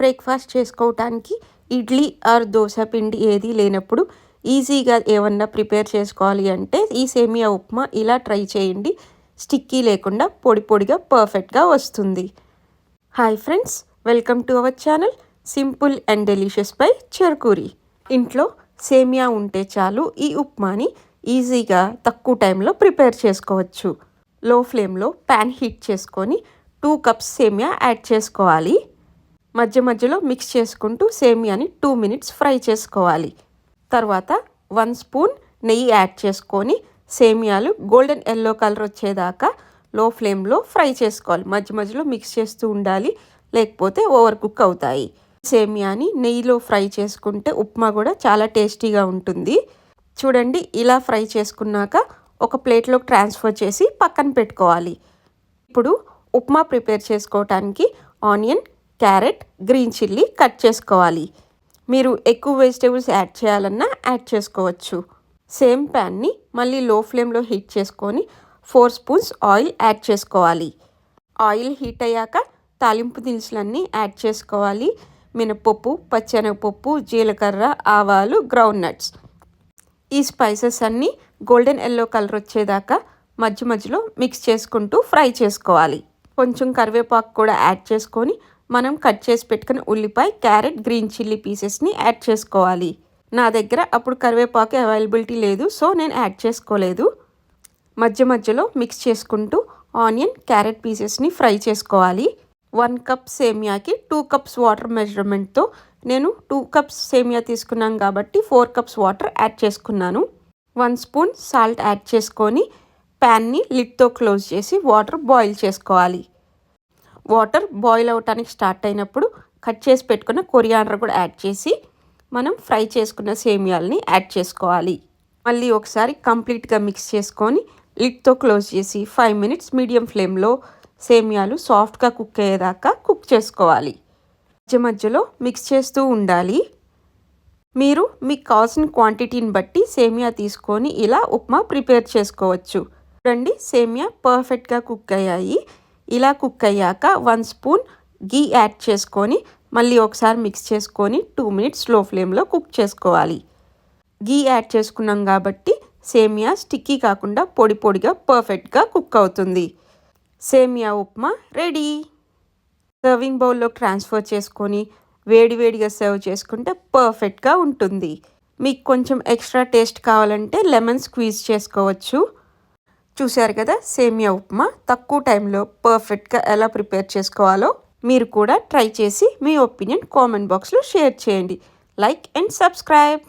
Breakfast చేసుకోవటానికి idli are dosa పిండి ఏది లేనప్పుడు ఈజీగా ఏమన్నా ప్రిపేర్ చేసుకోవాలి అంటే ఈ సేమియా ఉప్మా ఇలా ట్రై చేయండి. స్టిక్కీ లేకుండా పొడి పొడిగా పర్ఫెక్ట్గా వస్తుంది. Hi friends welcome to our channel simple and delicious by Cherkuri. ఇంట్లో సేమియా ఉంటే చాలు ఈ ఉప్మాని ఈజీగా తక్కువ టైంలో ప్రిపేర్ చేసుకోవచ్చు. లో ఫ్లేమ్లో ప్యాన్ హీట్ చేసుకొని టూ కప్స్ సేమియా యాడ్ చేసుకోవాలి. మధ్య మధ్యలో మిక్స్ చేసుకుంటూ సేమియాని టూ మినిట్స్ ఫ్రై చేసుకోవాలి. తర్వాత వన్ స్పూన్ నెయ్యి యాడ్ చేసుకొని సేమియాలు గోల్డెన్ ఎల్లో కలర్ వచ్చేదాకా లో ఫ్లేమ్లో ఫ్రై చేసుకోవాలి. మధ్య మధ్యలో మిక్స్ చేస్తూ ఉండాలి లేకపోతే ఓవర్ కుక్ అవుతాయి. సేమియాని నెయ్యిలో ఫ్రై చేసుకుంటే ఉప్మా కూడా చాలా టేస్టీగా ఉంటుంది. చూడండి ఇలా ఫ్రై చేసుకున్నాక ఒక ప్లేట్లోకి ట్రాన్స్ఫర్ చేసి పక్కన పెట్టుకోవాలి. ఇప్పుడు ఉప్మా ప్రిపేర్ చేసుకోవటానికి onion carrot green chilli cut చేసుకోవాలి. మీరు ఎక్కువ వెజిటేబుల్స్ యాడ్ చేయాలన్నా యాడ్ చేసుకోవచ్చు. సేమ్ ప్యాన్ని మళ్ళీ లో ఫ్లేమ్లో హీట్ చేసుకొని ఫోర్ స్పూన్స్ ఆయిల్ యాడ్ చేసుకోవాలి. ఆయిల్ హీట్ అయ్యాక తాలింపు దినుసులన్నీ యాడ్ చేసుకోవాలి. మినపప్పు పచ్చెనగపప్పు జీలకర్ర ఆవాలు గ్రౌండ్ నట్స్ ఈ స్పైసెస్ అన్నీ గోల్డెన్ ఎల్లో కలర్ వచ్చేదాకా మధ్య మధ్యలో మిక్స్ చేసుకుంటూ ఫ్రై చేసుకోవాలి. కొంచెం కరివేపాకు కూడా యాడ్ చేసుకొని మనం కట్ చేసి పెట్టుకుని ఉల్లిపాయ క్యారెట్ గ్రీన్ చిల్లీ పీసెస్ని యాడ్ చేసుకోవాలి. నా దగ్గర అప్పుడు కరివేపాకు అవైలబిలిటీ లేదు సో నేను యాడ్ చేసుకోలేదు. మధ్య మధ్యలో మిక్స్ చేసుకుంటూ ఆనియన్ క్యారెట్ పీసెస్ని ఫ్రై చేసుకోవాలి. వన్ కప్ సేమియాకి టూ కప్స్ వాటర్ మెజర్మెంట్తో నేను టూ కప్స్ సేమియా తీసుకున్నాను కాబట్టి ఫోర్ కప్స్ వాటర్ యాడ్ చేసుకున్నాను. వన్ స్పూన్ సాల్ట్ యాడ్ చేసుకొని ప్యాన్ని లిడ్తో క్లోజ్ చేసి వాటర్ బాయిల్ చేసుకోవాలి. వాటర్ బాయిల్ అవటానికి స్టార్ట్ అయినప్పుడు కట్ చేసి పెట్టుకున్న కొరియాండర్ కూడా యాడ్ చేసి మనం ఫ్రై చేసుకున్న సేమియాలని యాడ్ చేసుకోవాలి. మళ్ళీ ఒకసారి కంప్లీట్గా మిక్స్ చేసుకొని లిడ్తో క్లోజ్ చేసి ఫైవ్ మినిట్స్ మీడియం ఫ్లేమ్లో సేమియాలు సాఫ్ట్గా కుక్ అయ్యేదాకా కుక్ చేసుకోవాలి. మధ్య మధ్యలో మిక్స్ చేస్తూ ఉండాలి. మీరు మీకు కావాల్సిన క్వాంటిటీని బట్టి సేమియా తీసుకొని ఇలా ఉప్మా ప్రిపేర్ చేసుకోవచ్చు. చూడండి సేమియా పర్ఫెక్ట్గా కుక్ అయ్యాయి. ఇలా కుక్ అయ్యాక వన్ స్పూన్ గీ యాడ్ చేసుకొని మళ్ళీ ఒకసారి మిక్స్ చేసుకొని టూ మినిట్స్ స్లో ఫ్లేమ్లో కుక్ చేసుకోవాలి. గీ యాడ్ చేసుకున్నాం కాబట్టి సేమియా స్టిక్కీ కాకుండా పొడి పొడిగా పర్ఫెక్ట్గా కుక్ అవుతుంది. సేమియా ఉప్మా రెడీ. సర్వింగ్ బౌల్లో ట్రాన్స్ఫర్ చేసుకొని వేడివేడిగా సర్వ్ చేసుకుంటే పర్ఫెక్ట్గా ఉంటుంది. మీకు కొంచెం ఎక్స్ట్రా టేస్ట్ కావాలంటే లెమన్ స్క్వీజ్ చేసుకోవచ్చు. చూశారు కదా సేమియా ఉప్మా. తక్కువ టైంలో పర్ఫెక్ట్గా ఎలా ప్రిపేర్ చేసుకోవాలో మీరు కూడా ట్రై చేసి మీ ఒపీనియన్ కామెంట్ బాక్స్లో షేర్ చేయండి. Like and subscribe.